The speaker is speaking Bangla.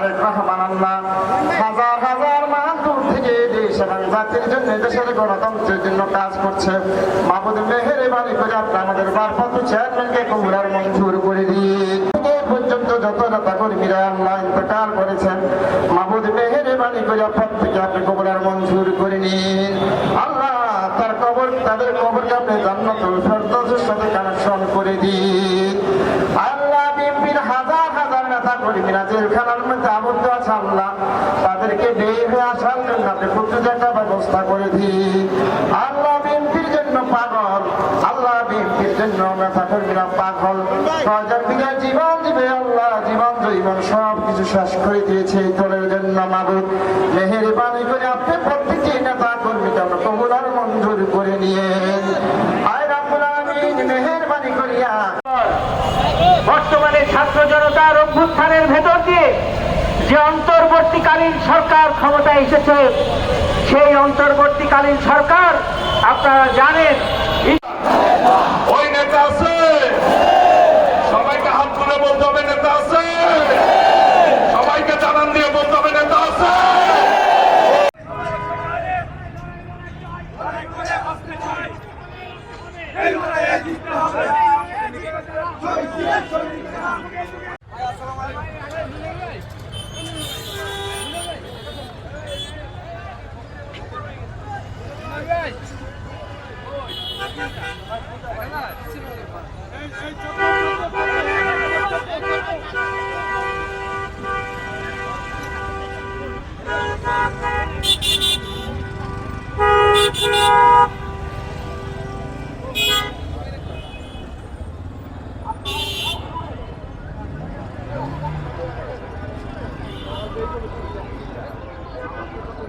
তারেক রহমান হাজার হাজার মান দূর থেকে এবং জাতির জন্য দেশের গণতন্ত্রের জন্য কাজ করছে। মাহমুদ মেহের বাড়ি করে আমাদের বারপত্র চেয়ারম্যানকে কমুলার মঞ্জুর করে কমুলার মঞ্জুর করে আল্লাহ তার কবর, তাদের আপনি কানেকশন করে আল্লাহ হাজার হাজার নেতা আছে আল্লাহ তাদেরকে বের হয়ে আসার জন্য আপনি প্রচুর একটা ব্যবস্থা করে দিন। আল্লাহ বিএনপির জন্য পাগল, আল্লাহ বিএনপির জন্য পাগল। জীবন দিবে আল্লাহ, জীবন জীবন সব কিছু শেষ করে দিয়েছে এই দলের জন্য মেহেরবানি করে আপনি প্রত্যেকটি নেতা কবুলার মঞ্জুর করে নিয়েন আয় আলামিন, মেহেরবানি করিয়া। বর্তমানে ছাত্র অন্তর্বর্তীকালীন সরকার ক্ষমতায় এসেছে সেই অন্তর্বর্তীকালীন সরকার আপনারা জানেন। ওই আছে। সবাইকে নেতা আছে। সবাইকে দিয়ে আছে। Давай!